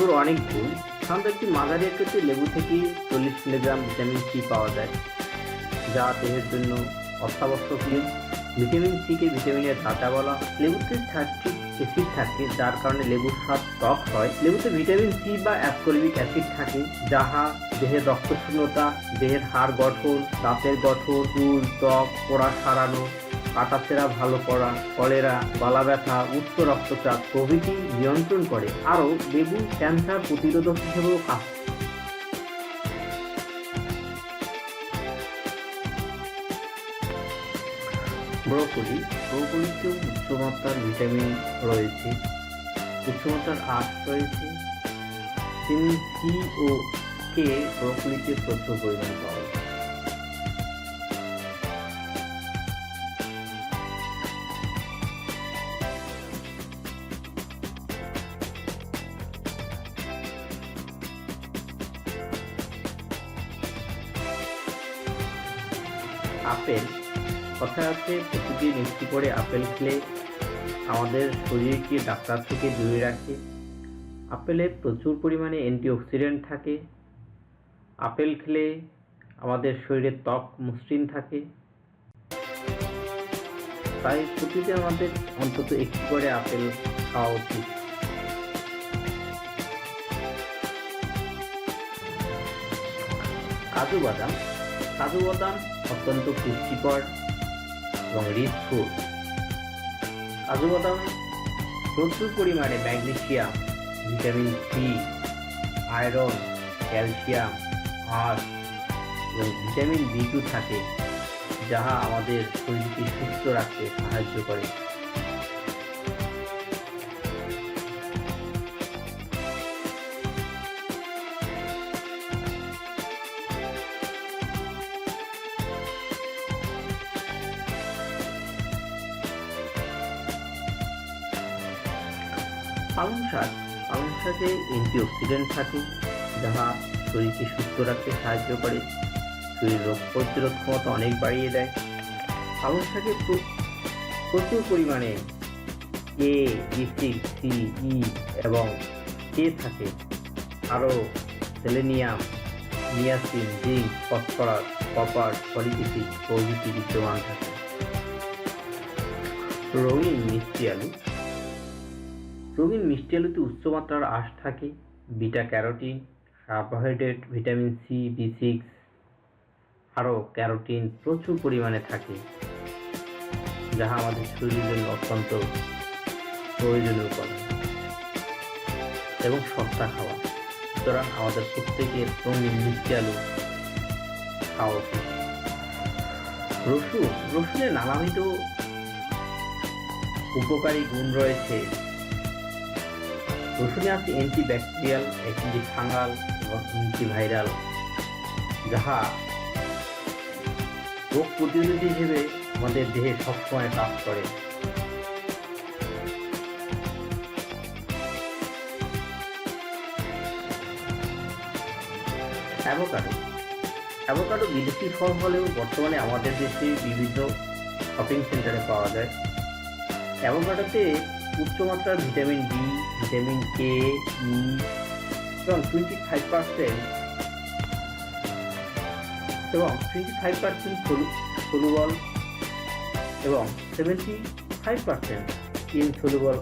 লেবুর অনেক গুণ। সাধারণত একটি মাঝারি আকৃতি লেবু থেকে চল্লিশ মিলিগ্রাম ভিটামিন সি পাওয়া যায়, যা দেহের জন্য অত্যাবশ্যকীয়। ভিটামিন সিকে ভিটামিনের রাজা বলা। লেবুতে সাইট্রিক অ্যাসিড থাকে, যার কারণে লেবুর স্বাদ টক হয়। লেবুতে ভিটামিন সি বা অ্যাসকর্বিক অ্যাসিড থাকে, যাহা দেহের রক্তশূন্যতা, দেহের হাড় গঠন, দাঁতের গঠন চুল ত্বক, পোড়া, সারানো কাটাছেঁড়া ভালো করা, কলেরা গলা ব্যথা, উচ্চ রক্তচাপ প্রভৃতি নিয়ন্ত্রণ করে আরও লেবু ক্যান্সার প্রতিরোধক হিসেবেও কাজ। ব্রোকলি, ব্রোকলিতেও উচ্চমাত্রার ভিটামিন রয়েছে, উচ্চমাত্রার আঁশ রয়েছে ভিটামিন সি ও কে ব্রোকলিতে প্রচুর পরিমাণে পাওয়া আপেল। কথা আছে প্রতিদিন একটি করে আপেল খেলে আমাদের শরীরকে ডাক্তার থেকে দূরে রাখে? আপেলে প্রচুর পরিমাণে অ্যান্টিঅক্সিডেন্ট থাকে। আপেল খেলে আমাদের শরীরের ত্বক মসৃণ থাকে। তাই প্রতিদিন আমাদের অন্তত একটি করে আপেল খাওয়া উচিত। কাজু বাদাম কাজু বাদাম অত্যন্ত পুষ্টিকর এবং রিচ ফুড কাজু বাদামে প্রচুর পরিমাণে magnesium, vitamin C, iron, calcium, আর এবং ভিটামিন বি টু থাকে, যাহা আমাদের শরীরকে সুস্থ রাখতে সাহায্য করে। পালং শাক পালং শাকে অ্যান্টিঅক্সিডেন্ট থাকে, যাহা শরীরকে সুস্থ রাখতে সাহায্য করে। শরীর রোগ প্রতিরোধ ক্ষমতা অনেক বাড়িয়ে দেয়। পালং শাকে প্রচুর পরিমাণে এ সিক্স সি ই এবং কে থাকে। আরও selenium, niacin, zinc, phosphorus, copper folic প্রভৃতি বিদ্যমান থাকে। রঙিন মিষ্টি আলু রঙিন মিষ্টি আলুতে উচ্চমাত্রার আঁশ থাকে, beta carotene, carbohydrate, vitamin C B six আরও ক্যারোটিন প্রচুর পরিমাণে থাকে যাহা আমাদের শরীরের জন্য অত্যন্ত প্রয়োজনীয় উপাদান এবং সস্তা খাওয়া সুতরাং আমাদের প্রত্যেকের রঙিন মিষ্টি আলু খাওয়া উচিত। রসুন, রসুনের নানাবিধ উপকারী গুণ রয়েছে। রসুনে আছে অ্যান্টিব্যাকটেরিয়াল অ্যান্টি ফাঙ্গাল এবং অ্যান্টিভাইরাল যাহা রোগ প্রতিরোধী হিসেবে আমাদের দেহে সবসময় কাজ করে। অ্যাভোকাডো। অ্যাভোকাডো বিদেশি ফল হলেও বর্তমানে আমাদের দেশে বিভিন্ন শপিং সেন্টারে পাওয়া যায়। অ্যাভোকাডোতে উচ্চমাত্রার vitamin D, vitamin K E এবং টোয়েন্টি ফাইভ পার্সেন্ট এবং টোয়েন্টি ফাইভ পার্সেন্ট সলুবল এবং সেভেন্টি ফাইভ পার্সেন্ট ইনসলুবল